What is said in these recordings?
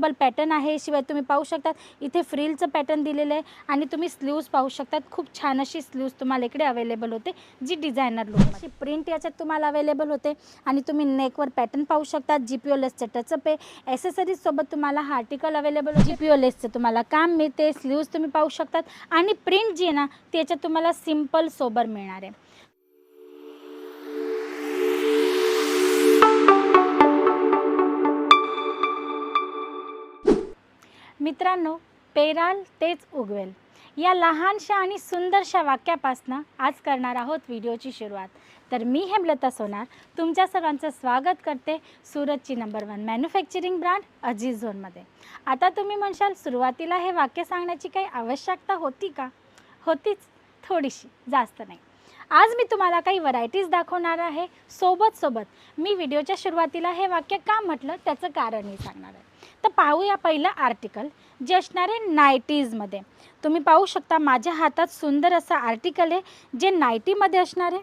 बल पॅटर्न आहे शिवाय तुम्ही पाहू शकतात. इथे फ्रिलचं पॅटर्न दिलेलं आहे आणि तुम्ही स्लीव्ज पाहू शकतात. खूप छान अशी स्लीव्ज तुम्हाला इकडे अवेलेबल होते जी डिझायनर लुक अशी प्रिंट याच्यात तुम्हाला अवेलेबल होते आणि तुम्ही नेकवर पॅटर्न पाहू शकतात. जी पी ओ लेसचं टचअप आहे. ॲसेसरीजसोबत तुम्हाला हा आर्टिकल अवेलेबल जी पी ओ लेसचं तुम्हाला काम मिळते. स्लीव्ज तुम्ही पाहू शकतात. आणि प्रिंट जी आहे ना ती याच्यात तुम्हाला सिंपल सोबर मिळणार आहे. मित्रांनो पेराल तेच उगवेल. या लहानशा आणि सुंदरशा वाक्यापासनं आज करणार आहोत व्हिडिओची सुरुवात. तर मी हेमलता सोनार तुमच्या सर्वांचं स्वागत करते सुरतची number one manufacturing brand Aziz झोनमध्ये आता तुम्ही म्हणशाल सुरुवातीला हे वाक्य सांगण्याची काही आवश्यकता होती का? होतीच थोडीशी जास्त नाही. आज मी तुम्हाला काही व्हरायटीज दाखवणार आहे. सोबत सोबत मी व्हिडिओच्या सुरुवातीला हे वाक्य का म्हटलं त्याचं कारणही सांगणार आहे. तर पाहूया पहिलं आर्टिकल जे असणार आहे नाईटीजमध्ये तुम्ही पाहू शकता माझ्या हातात सुंदर असं आर्टिकल आहे जे नायटीमध्ये असणार आहे.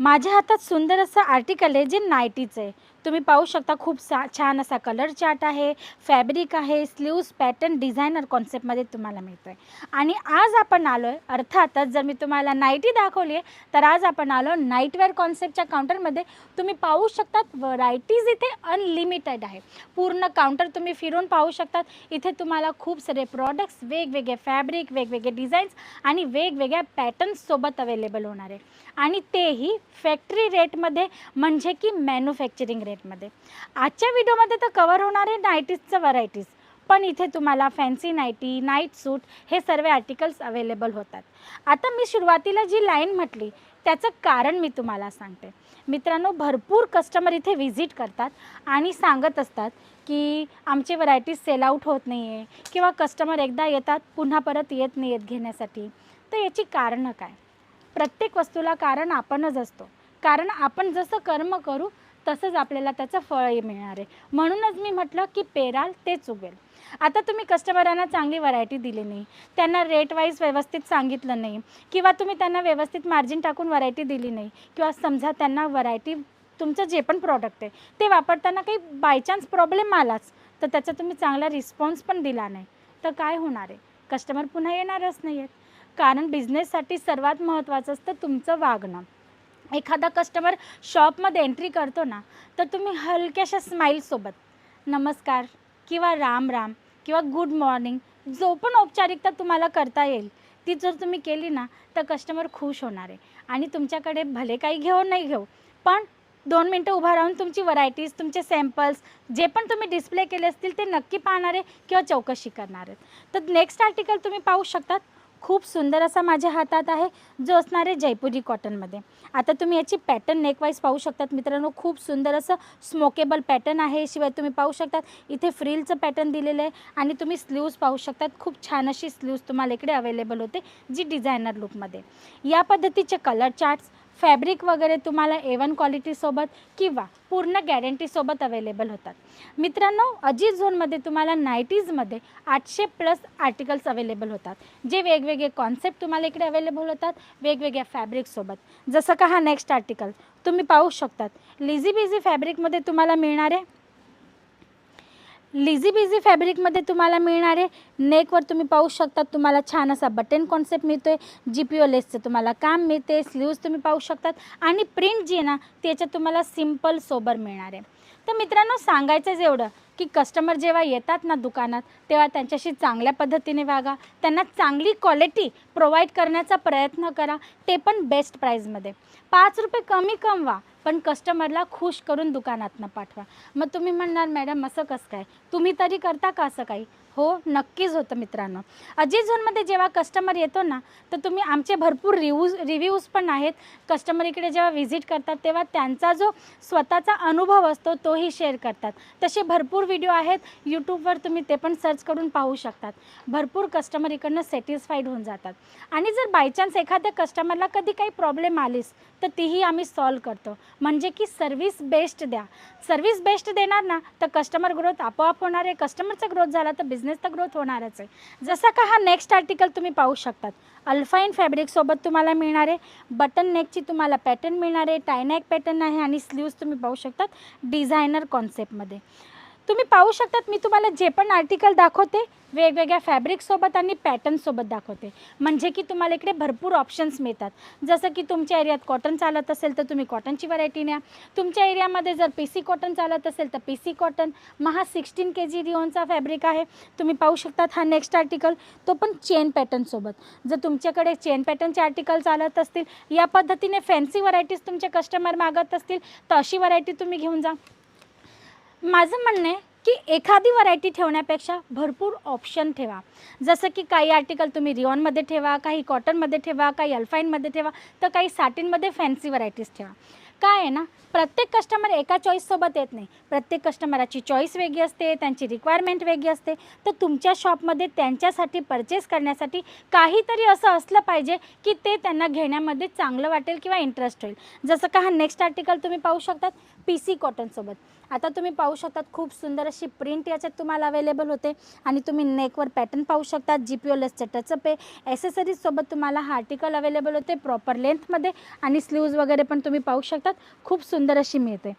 माझ्या हातात सुंदर असं आर्टिकल आहे जे नायटीचं आहे. तुम्ही पाहू शकता खूप सा छान असा कलर चार्ट आहे. फॅब्रिक आहे स्लीव्स पॅटर्न डिझायनर कॉन्सेप्टमध्ये तुम्हाला मिळतो आहे आणि आज आपण आलो आहे अर्थातच जर मी तुम्हाला नाईटी दाखवली आहे तर आज आपण आलो नाईटवेअर कॉन्सेप्टच्या काउंटरमध्ये तुम्ही पाहू शकतात व्हरायटीज इथे अनलिमिटेड आहे. पूर्ण काउंटर तुम्ही फिरून पाहू शकतात. इथे तुम्हाला खूप सारे प्रॉडक्ट्स वेगवेगळे फॅब्रिक वेगवेगळे डिझाईन्स आणि वेगवेगळ्या पॅटर्न्ससोबत अवेलेबल होणार आहे. आणि तेही फॅक्टरी रेटमध्ये म्हणजे की मॅन्युफॅक्चरिंग रेट सेटमध्ये आजच्या व्हिडिओमध्ये तर कवर होणार आहे नाईटीजचं व्हरायटीज पण इथे तुम्हाला फॅन्सी नाईटी नाईट सूट हे सर्व आर्टिकल्स अवेलेबल होतात. आता मी सुरुवातीला जी लाईन म्हटली त्याचं कारण मी तुम्हाला सांगते. मित्रांनो भरपूर कस्टमर इथे व्हिजिट करतात आणि सांगत असतात की आमचे व्हरायटीज सेल आऊट होत नाही आहे किंवा कस्टमर एकदा येतात पुन्हा परत येत नाही आहेत घेण्यासाठी. तर याची कारणं काय? प्रत्येक वस्तूला कारण आपणच असतो. कारण आपण जसं कर्म करू तसंच आपल्याला त्याचं फळही मिळणार आहे. म्हणूनच मी म्हटलं की पेराल तेच उगेल. आता तुम्ही कस्टमरांना चांगली व्हरायटी दिली नाही. त्यांना रेट वाईज व्यवस्थित सांगितलं नाही. किंवा तुम्ही त्यांना व्यवस्थित मार्जिन टाकून व्हरायटी दिली नाही. किंवा समजा त्यांना व्हरायटी तुमचं जे पण प्रॉडक्ट आहे ते वापरताना काही बायचान्स प्रॉब्लेम आलाच तर त्याचा तुम्ही चांगला रिस्पॉन्स पण दिला नाही. तर काय होणार आहे? कस्टमर पुन्हा येणारच नाही आहेत कारण बिझनेससाठी सर्वात महत्त्वाचं असतं तुमचं वागणं. एखादा कस्टमर शॉपमध्ये एंट्री करतो ना तर तुम्ही हलक्याशा स्माईलसोबत नमस्कार किंवा राम राम किंवा गुड मॉर्निंग जो पण औपचारिकता तुम्हाला करता येईल ती जर तुम्ही केली ना तर कस्टमर खुश होणार आहे. आणि तुमच्याकडे भले काही घेऊ नाही घेऊ पण दोन मिनटं उभा राहून तुमची व्हरायटीज तुमचे सॅम्पल्स जे पण तुम्ही डिस्प्ले केले असतील ते नक्की पाहणार आहे किंवा चौकशी करणार. आहेत तर नेक्स्ट आर्टिकल तुम्ही पाहू शकतात खूप सुंदर असा माझ्या हातात आहे जो असणार आहे जयपुरी कॉटनमध्ये. आता तुम्ही याची पॅटर्न नेकवाईज पाहू शकतात मित्रांनो खूप सुंदर असं स्मोकेबल पॅटर्न आहे. शिवाय तुम्ही पाहू शकतात इथे फ्रिलचं पॅटर्न दिलेलं आहे आणि तुम्ही स्लीव्ज पाहू शकतात. खूप छान अशी स्लीव्ज तुम्हाला इकडे अवेलेबल होते जी डिझायनर लुकमध्ये या पद्धतीचे कलर चार्ट्स फॅब्रिक वगैरे तुम्हाला ए वन क्वालिटीसोबत किंवा पूर्ण गॅरंटीसोबत अवेलेबल होतात. मित्रांनो अजित झोनमध्ये तुम्हाला नाईटीजमध्ये आठशे प्लस आर्टिकल्स अवेलेबल होतात. जे वेगवेगळे कॉन्सेप्ट तुम्हाला इकडे अवेलेबल होतात वेगवेगळ्या फॅब्रिकसोबत जसं का हा नेक्स्ट आर्टिकल तुम्ही पाहू शकतात. लिझी बिझी फॅब्रिकमध्ये तुम्हाला मिळणारे लिझी बिझी फॅब्रिकमध्ये तुम्हाला मिळणार आहे नेकवर तुम्ही पाहू शकता तुम्हाला छान असा बटन कॉन्सेप्ट मिळतो आहे जी पी ओ लेसचं तुम्हाला काम मिळते. स्लीव्ज तुम्ही पाहू शकतात. आणि प्रिंट जी आहे ना त्याच्यात तुम्हाला सिंपल सोबर मिळणार आहे. तर मित्रांनो सांगायचंच एवढं की कस्टमर जेव्हा येतात ना दुकानात तेव्हा त्यांच्याशी चांगल्या पद्धतीने वागा. त्यांना चांगली क्वालिटी प्रोव्हाइड करण्याचा प्रयत्न करा. ते पण बेस्ट प्राईजमध्ये पाच रुपये कमी कमवा पण कस्टमरला खुश करून दुकानातनं पाठवा. मग तुम्ही म्हणणार मॅडम असं कसं काय? तुम्ही तरी करता का असं काही? हो नक्कीच होतं मित्रांनो. अजित झोनमध्ये जेव्हा कस्टमर येतो ना तर तुम्ही आमचे भरपूर रिव्ह्यूज रिव्ह्यूज पण आहेत. कस्टमर इकडे जेव्हा व्हिजिट करतात तेव्हा त्यांचा जो स्वतःचा अनुभव असतो तोही शेअर करतात. तसे भरपूर व्हिडिओ आहेत. यूट्यूबवर तुम्ही ते पण सर्च करून पाहू शकतात. भरपूर कस्टमर इकडनं सॅटिस्फाईड होऊन जातात. आणि जर बायचान्स एखाद्या कस्टमरला कधी काही प्रॉब्लेम आलीस तर तीही आम्ही सॉल्व करतो. म्हणजे की सर्व्हिस बेस्ट द्या. सर्व्हिस बेस्ट देणार ना तर कस्टमर ग्रोथ आपोआप होणार आहे. कस्टमरचा ग्रोथ झाला तर बिझनेसचा ग्रोथ होणारच आहे. जसं का हा नेक्स्ट आर्टिकल तुम्ही पाहू शकतात. अल्फाईन फॅब्रिकसोबत तुम्हाला मिळणार आहे. बटन नेकची तुम्हाला पॅटर्न मिळणार आहे. टायनॅक पॅटर्न आहे आणि स्लीव्ज तुम्ही पाहू शकतात. डिझायनर कॉन्सेप्टमध्ये तुम्ही पाहू शकतात मी तुम्हाला जे पण आर्टिकल दाखवते वेगवेगळ्या फॅब्रिकसोबत आणि पॅटर्नसोबत दाखवते. म्हणजे की तुम्हाला इकडे भरपूर ऑप्शन्स मिळतात. जसं की तुमच्या एरियात कॉटन चालत असेल तर तुम्ही कॉटनची व्हरायटी न्या. तुमच्या एरियामध्ये जर पी सी कॉटन चालत असेल तर पी सी कॉटन महा सिक्स्टीन के जी रिओनचा फॅब्रिक आहे. तुम्ही पाहू शकतात हा नेक्स्ट आर्टिकल तो पण चेन पॅटर्नसोबत जर तुमच्याकडे चेन पॅटर्नचे आर्टिकल चालत असतील या पद्धतीने फॅन्सी व्हरायटीज तुमचे कस्टमर मागत असतील तर अशी व्हरायटी तुम्ही घेऊन जा. माझं म्हणणं आहे की एखादी व्हरायटी ठेवण्यापेक्षा भरपूर ऑप्शन ठेवा. जसं की काही आर्टिकल तुम्ही रिओनमध्ये ठेवा काही कॉटनमध्ये ठेवा काही अल्फाईनमध्ये ठेवा तर काही साटिनमध्ये फॅन्सी व्हरायटीज ठेवा. काय आहे ना प्रत्येक कस्टमर एका चॉईससोबत येत नाही. प्रत्येक कस्टमराची चॉईस वेगळी असते त्यांची रिक्वायरमेंट वेगळी असते. तर तुमच्या शॉपमध्ये त्यांच्यासाठी परचेस करण्यासाठी काहीतरी असं असलं पाहिजे की ते त्यांना घेण्यामध्ये चांगलं वाटेल किंवा इंटरेस्ट होईल. जसं का हा नेक्स्ट आर्टिकल तुम्ही पाहू शकतात पी सी कॉटनसोबत आता तुम्ही पाहू शकतात खूप सुंदर अशी प्रिंट याच्यात तुम्हाला अवेलेबल होते. आणि तुम्ही नेकवर पॅटर्न पाहू शकतात जी पी ओ लेसचं टचअप आहे. ॲसेसरीजसोबत तुम्हाला हा आर्टिकल अवेलेबल होते प्रॉपर लेंथमध्ये आणि स्लीव्ज वगैरे पण तुम्ही पाहू शकतात खूप सुंदर अशी मिळते.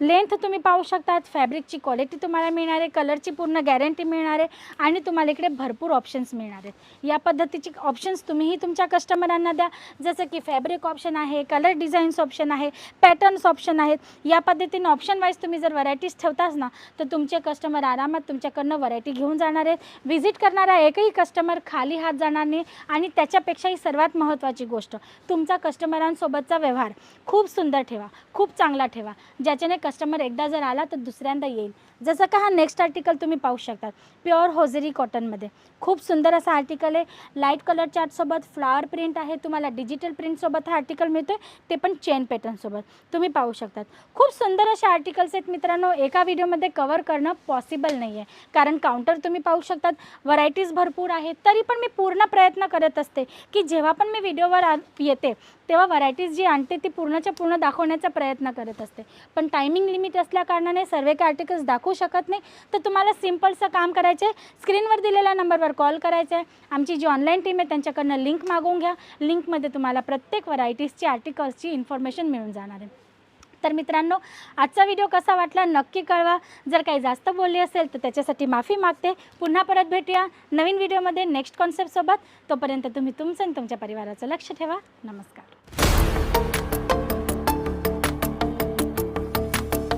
लेंथ तुम्ही पाहू शकतात फॅब्रिकची क्वालिटी तुम्हाला मिळणार आहे कलरची पूर्ण गॅरंटी मिळणार आहे. आणि तुम्हाला इकडे भरपूर ऑप्शन्स मिळणार आहेत. या पद्धतीची ऑप्शन्स तुम्हीही तुमच्या कस्टमरांना द्या. जसं की फॅब्रिक ऑप्शन आहे कलर डिझाईन्स ऑप्शन आहे पॅटर्न्स ऑप्शन आहेत. या पद्धतीने ऑप्शन वाईज तुम्ही जर व्हरायटीज ठेवताच ना तर तुमचे कस्टमर आरामात तुमच्याकडनं व्हरायटी घेऊन जाणार आहेत. व्हिजिट करणारा एकही कस्टमर खाली हात जाणार नाही आणि त्याच्यापेक्षाही सर्वात महत्त्वाची गोष्ट तुमचा कस्टमरांसोबतचा व्यवहार खूप सुंदर ठेवा खूप चांगला ठेवा. ज्याच्याने कस्टमर एकदा जर आला तर दुसऱ्यांदा येईल. जसं का हा नेक्स्ट आर्टिकल तुम्ही पाहू शकतात प्युअर होजरी कॉटनमध्ये खूप सुंदर असा आर्टिकल आहे. लाइट कलर चार्टसोबत फ्लावर प्रिंट आहे. तुम्हाला डिजिटल प्रिंटसोबत हा आर्टिकल मिळतो आहे ते पण चेन पॅटर्नसोबत तुम्ही पाहू शकतात. खूप सुंदर असे आर्टिकल्स आहेत मित्रांनो एका व्हिडिओमध्ये कवर करणं पॉसिबल नाही आहे कारण काउंटर तुम्ही पाहू शकतात व्हरायटीज भरपूर आहेत. तरी पण मी पूर्ण प्रयत्न करत असते की जेव्हा पण मी व्हिडिओवर आ- येते तेव्हा व्हरायटीज जी आणते ती पूर्णच्या पूर्ण दाखवण्याचा प्रयत्न करत असते. पण टायमिंग लिमिट असल्याकारणाने सर्व काही आर्टिकल्स दाखवू शकत नाही. तर तुम्हाला सिम्पलचं काम करायचं आहे स्क्रीनवर दिलेल्या नंबरवर कॉल करायचा आहे आमची जी ऑनलाईन टीम आहे त्यांच्याकडनं लिंक मागवून घ्या. लिंकमध्ये तुम्हाला प्रत्येक व्हरायटीजची आर्टिकल्सची इन्फॉर्मेशन मिळून जाणार आहे. तर मित्रांनो आजचा व्हिडिओ कसा वाटला नक्की कळवा. जर काही जास्त बोलली असेल तर त्याच्यासाठी माफी मागते. पुन्हा परत भेटूया नवीन व्हिडिओमध्ये नेक्स्ट कॉन्सेप्टसोबत तोपर्यंत तुम्ही तुमचं आणि तुमच्या परिवाराचं लक्ष ठेवा. नमस्कार.